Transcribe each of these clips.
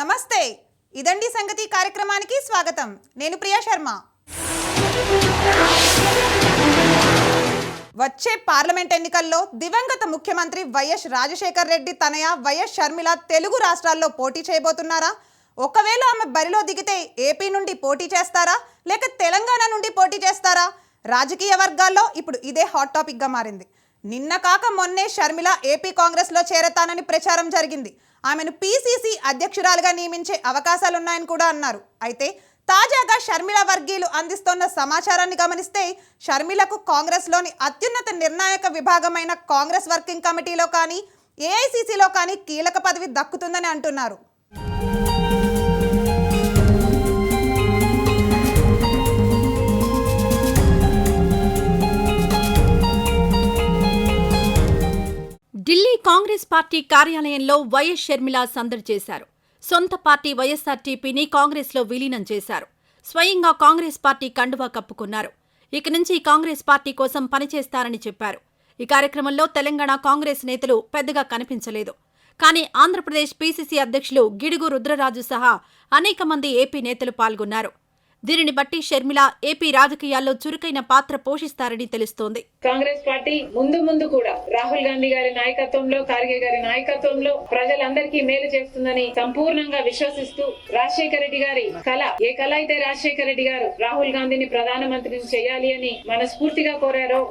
నమస్తే. ఇదండి సంగతి కార్యక్రమానికి స్వాగతం. నేను ప్రియా శర్మ. వచ్చే పార్లమెంట్ ఎన్నికల్లో దివంగత ముఖ్యమంత్రి వైఎస్ రాజశేఖర్ రెడ్డి తనయ వైఎస్ షర్మిల తెలుగు రాష్ట్రాల్లో పోటీ చేయబోతున్నారా? ఒకవేళ ఆమె బరిలో దిగితే ఏపీ నుండి పోటీ చేస్తారా? లేక తెలంగాణ నుండి పోటీ చేస్తారా? రాజకీయ వర్గాల్లో ఇప్పుడు ఇదే హాట్ టాపిక్గా మారింది. నిన్న కాక మొన్నే షర్మిల ఏపీ కాంగ్రెస్లో చేరతానని ప్రచారం జరిగింది. ఆమెను పీసీసీ అధ్యక్షురాలుగా నియమించే అవకాశాలున్నాయని కూడా అన్నారు. అయితే తాజాగా షర్మిల వర్గీయులు అందిస్తున్న సమాచారాన్ని గమనిస్తే షర్మిలకు కాంగ్రెస్లోని అత్యున్నత నిర్ణాయక విభాగమైన కాంగ్రెస్ వర్కింగ్ కమిటీలో కానీ ఏఐసీసీలో కానీ కీలక పదవి దక్కుతుందని అంటున్నారు. పార్టీ కార్యాలయంలో వైఎస్ షర్మిల సందడి చేశారు. సొంత పార్టీ వైఎస్సార్టీపీని కాంగ్రెస్లో విలీనం చేశారు. స్వయంగా కాంగ్రెస్ పార్టీ కండువా కప్పుకున్నారు. ఇక నుంచి కాంగ్రెస్ పార్టీ కోసం పనిచేస్తారని చెప్పారు. ఈ కార్యక్రమంలో తెలంగాణ కాంగ్రెస్ నేతలు పెద్దగా కనిపించలేదు. కానీ ఆంధ్రప్రదేశ్ పీసీసీ అధ్యక్షులు గిడుగు రుద్రరాజు సహా అనేక మంది ఏపీ నేతలు పాల్గొన్నారు. దీనిని బట్టి షర్మిల ఏపీ రాజకీయాల్లో చురుకైన పాత్ర పోషిస్తారని తెలుస్తోంది. కాంగ్రెస్ పార్టీ ముందు ముందు కూడా రాహుల్ గాంధీ గారి నాయకత్వంలో ఖార్గే గారి నాయకత్వంలో ప్రజలందరికీ మేలు చేస్తుందని సంపూర్ణంగా విశ్వసిస్తూ రాజశేఖర రెడ్డి గారి కళ ఏ కళ అయితే రాజశేఖర రెడ్డి గారు రాహుల్ గాంధీని ప్రధానమంత్రిని చేయాలి అని మనస్ఫూర్తిగా కోరారో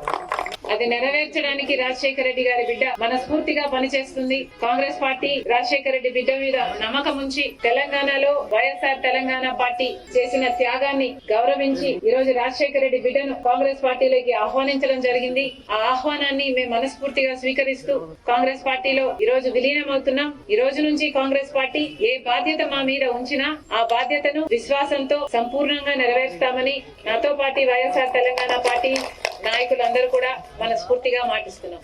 అది నెరవేర్చడానికి రాజశేఖర రెడ్డి గారి బిడ్డ మనస్ఫూర్తిగా పనిచేస్తుంది. కాంగ్రెస్ పార్టీ రాజశేఖర రెడ్డి బిడ్డ మీద నమ్మకం ఉంచి తెలంగాణలో వైఎస్ఆర్ తెలంగాణ పార్టీ చేసిన త్యాగాన్ని గౌరవించి ఈ రోజు రాజశేఖర రెడ్డి బిడ్డను కాంగ్రెస్ పార్టీలోకి ఆహ్వానించడం జరిగింది. ఆ ఆహ్వానాన్ని మేము మనస్ఫూర్తిగా స్వీకరిస్తూ కాంగ్రెస్ పార్టీలో ఈ రోజు విలీనం అవుతున్నాం ఈ రోజు నుంచి కాంగ్రెస్ పార్టీ ఏ బాధ్యత మా మీద ఉంచినా ఆ బాధ్యతను విశ్వాసంతో సంపూర్ణంగా నెరవేరుస్తామని నాతో పాటు వైఎస్ఆర్ తెలంగాణ పార్టీ నాయకులందరూ కూడా మనస్ఫూర్తిగా మాటిస్తున్నాం.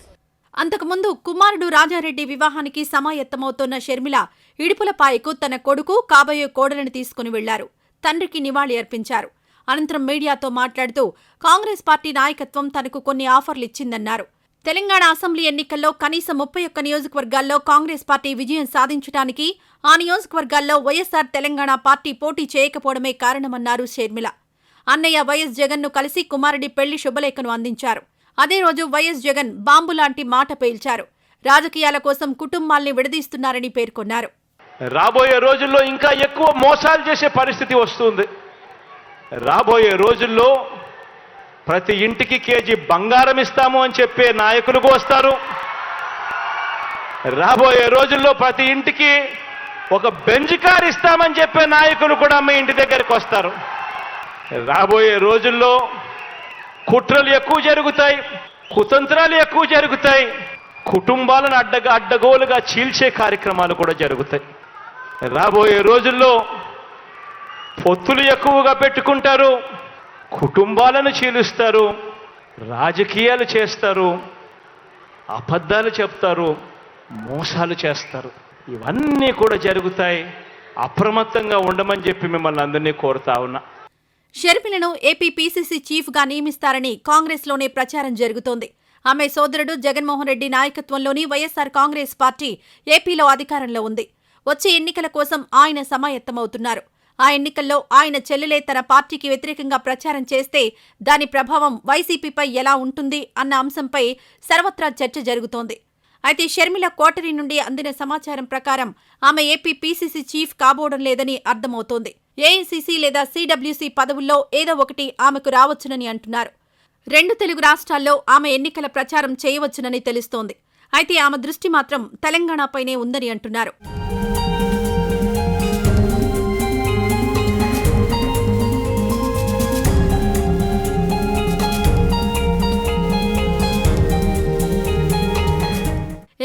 అంతకుముందు కుమారుడు రాజారెడ్డి వివాహానికి సమాయత్తమవుతోన్న షర్మిల ఇడుపులపాయకు తన కొడుకు కాబోయే కోడలను తీసుకుని వెళ్ళారు. తండ్రికి నివాళి అర్పించారు. అనంతరం మీడియాతో మాట్లాడుతూ కాంగ్రెస్ పార్టీ నాయకత్వం తనకు కొన్ని ఆఫర్లు ఇచ్చిందన్నారు తెలంగాణ అసెంబ్లీ ఎన్నికల్లో కనీసం ముప్పై ఒక్క నియోజకవర్గాల్లో కాంగ్రెస్ పార్టీ విజయం సాధించడానికి ఆ నియోజకవర్గాల్లో వైఎస్సార్ తెలంగాణ పార్టీ పోటీ చేయకపోవడమే కారణమన్నారు షర్మిల. అన్నయ్య వైఎస్ జగన్ను కలిసి కుమారుడి పెళ్ళి శుభలేఖను అందించారు. అదే రోజు వైఎస్ జగన్ బాంబు లాంటి మాట పేల్చారు. రాజకీయాల కోసం కుటుంబాల్ని విడదీస్తున్నారని పేర్కొన్నారు. రాబోయే రోజుల్లో ఇంకా ఎక్కువ మోసాలు చేసే పరిస్థితి వస్తుంది. రాబోయే రోజుల్లో ప్రతి ఇంటికి కేజీ బంగారం ఇస్తాము అని చెప్పే నాయకులకు వస్తారు. రాబోయే రోజుల్లో ప్రతి ఇంటికి ఒక బెంజ్ కార్ ఇస్తామని చెప్పే నాయకులు కూడా మీ ఇంటి దగ్గరికి వస్తారు. రాబోయే రోజుల్లో కుట్రలు ఎక్కువ జరుగుతాయి కుతంత్రాలు ఎక్కువ జరుగుతాయి కుటుంబాలను అడ్డగా అడ్డగోలుగా చీల్చే కార్యక్రమాలు కూడా జరుగుతాయి. రాబోయే రోజుల్లో పొత్తులు ఎక్కువగా పెట్టుకుంటారు కుటుంబాలను చీలుస్తారు రాజకీయాలు చేస్తారు అబద్ధాలు చెప్తారు మోసాలు చేస్తారు. ఇవన్నీ కూడా జరుగుతాయి. అప్రమత్తంగా ఉండమని చెప్పి మిమ్మల్ని అందరినీ కోరుతా ఉన్నా. షర్మిలను ఏపీ పీసీసీ చీఫ్గా నియమిస్తారని కాంగ్రెస్లోనే ప్రచారం జరుగుతోంది. ఆమె సోదరుడు జగన్మోహన్ రెడ్డి నాయకత్వంలోని వైఎస్సార్ కాంగ్రెస్ పార్టీ ఏపీలో అధికారంలో ఉంది. వచ్చే ఎన్నికల కోసం ఆయన సమాయత్తమవుతున్నారు. ఆ ఎన్నికల్లో ఆయన చెల్లెలే తన పార్టీకి వ్యతిరేకంగా ప్రచారం చేస్తే దాని ప్రభావం వైసీపీపై ఎలా ఉంటుంది అన్న అంశంపై సర్వత్రా చర్చ జరుగుతోంది. అయితే షర్మిల కోటరీ నుండి అందిన సమాచారం ప్రకారం ఆమె ఏపీ పీసీసీ చీఫ్ కాబోవడం లేదని అర్థమవుతోంది. ఏఐసీసీ లేదా సీడబ్ల్యూసీ పదవుల్లో ఏదో ఒకటి ఆమెకు రావచ్చునని అంటున్నారు. రెండు తెలుగు రాష్ట్రాల్లో ఆమె ఎన్నికల ప్రచారం చేయవచ్చునని తెలుస్తోంది. అయితే ఆమె దృష్టి మాత్రం తెలంగాణపైనే ఉందని అంటున్నారు.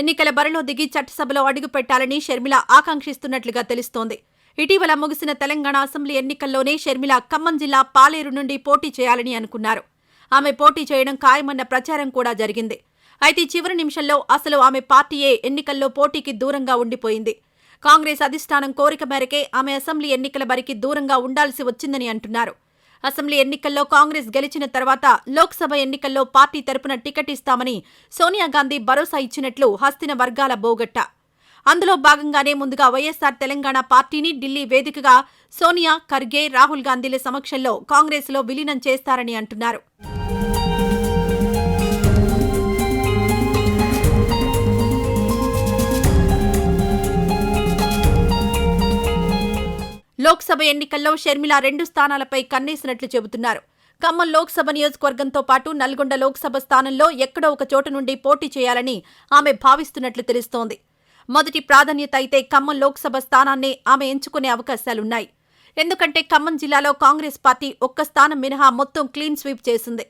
ఎన్నికల బరిలో దిగి చట్టసభలో అడుగు పెట్టాలని షర్మిల ఆకాంక్షిస్తున్నట్లుగా తెలుస్తోంది. ఇటీవల ముగిసిన తెలంగాణ అసెంబ్లీ ఎన్నికల్లోనే షర్మిల ఖమ్మం జిల్లా పాలేరు నుండి పోటీ చేయాలని అనుకున్నారు. ఆమె పోటీ చేయడం ఖాయమన్న ప్రచారం కూడా జరిగింది. అయితే చివరి నిమిషంలో అసలు ఆమె పార్టీయే ఎన్నికల్లో పోటీకి దూరంగా ఉండిపోయింది. కాంగ్రెస్ అధిష్టానం కోరిక మేరకే ఆమె అసెంబ్లీ ఎన్నికల బరికి దూరంగా ఉండాల్సి వచ్చిందని అంటున్నారు. అసెంబ్లీ ఎన్నికల్లో కాంగ్రెస్ గెలిచిన తర్వాత లోక్సభ ఎన్నికల్లో పార్టీ తరపున టికెట్ ఇస్తామని సోనియా గాంధీ భరోసా ఇచ్చినట్లు హస్తిన వర్గాల బోగట్ట. అందులో భాగంగానే ముందుగా వైఎస్సార్ తెలంగాణ పార్టీని ఢిల్లీ వేదికగా సోనియా ఖర్గే రాహుల్ గాంధీల సమక్షంలో కాంగ్రెస్లో విలీనం చేస్తారని అంటున్నారు. లోక్సభ ఎన్నికల్లో షర్మిల రెండు స్థానాలపై కన్నేసినట్లు చెబుతున్నారు. ఖమ్మం లోక్సభ నియోజకవర్గంతో పాటు నల్గొండ లోక్సభ స్థానంలో ఎక్కడో ఒక చోటు నుండి పోటీ చేయాలని ఆమె భావిస్తున్నట్లు తెలుస్తోంది. మొదటి ప్రాధాన్యత అయితే ఖమ్మం లోక్సభ స్థానాన్నే ఆమె ఎంచుకునే అవకాశాలున్నాయి. ఎందుకంటే ఖమ్మం జిల్లాలో కాంగ్రెస్ పార్టీ ఒక్క స్థానం మినహా మొత్తం క్లీన్ స్వీప్ చేసింది.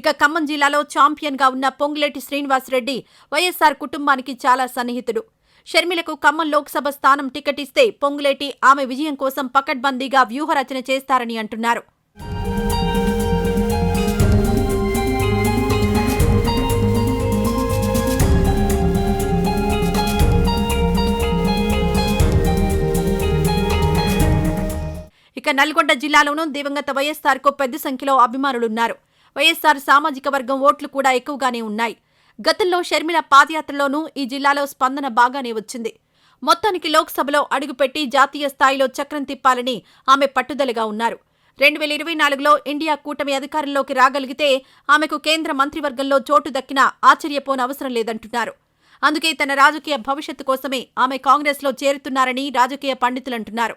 ఇక ఖమ్మం జిల్లాలో చాంపియన్గా ఉన్న పొంగులేటి శ్రీనివాసరెడ్డి వైఎస్సార్ కుటుంబానికి చాలా సన్నిహితుడు. షర్మిలకు ఖమ్మం లోక్సభ స్థానం టికెట్ ఇస్తే పొంగులేటి ఆమె విజయం కోసం పకడ్బందీగా వ్యూహరచన చేస్తారని అంటున్నారు. ఇక నల్గొండ జిల్లాలోనూ దివంగత వైఎస్సార్కు పెద్ద సంఖ్యలో అభిమానులున్నారు. వైఎస్సార్ సామాజిక వర్గం ఓట్లు కూడా ఎక్కువగానే ఉన్నాయి. గతంలో షర్మిల పాదయాత్రలోనూ ఈ జిల్లాలో స్పందన బాగానే వచ్చింది. మొత్తానికి లోక్సభలో అడుగుపెట్టి జాతీయ స్థాయిలో చక్రం తిప్పాలని ఆమె పట్టుదలగా ఉన్నారు. రెండు వేల ఇరవై నాలుగులో ఇండియా కూటమి అధికారంలోకి రాగలిగితే ఆమెకు కేంద్ర మంత్రివర్గంలో చోటు దక్కినా ఆశ్చర్యపోనవసరం లేదంటున్నారు. అందుకే తన రాజకీయ భవిష్యత్తు కోసమే ఆమె కాంగ్రెస్లో చేరుతున్నారని రాజకీయ పండితులంటున్నారు.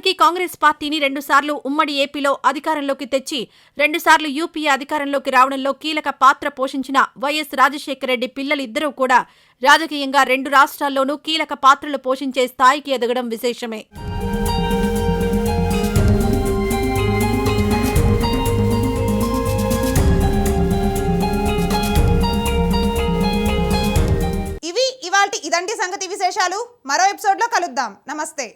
మొత్తానికి కాంగ్రెస్ పార్టీని రెండుసార్లు ఉమ్మడి ఏపీలో అధికారంలోకి తెచ్చి రెండుసార్లు యూపీఏ అధికారంలోకి రావడంలో కీలక పాత్ర పోషించిన వైఎస్ రాజశేఖరరెడ్డి పిల్లలిద్దరూ కూడా రాజకీయంగా రెండు రాష్ట్రాల్లోనూ కీలక పాత్రలు పోషించే స్థాయికి ఎదగడం విశేషమే. ఇవి ఇవాల్టి ఇదంటి సంగతి విశేషాలు. మరో ఎపిసోడ్లో కలుద్దాం. నమస్తే.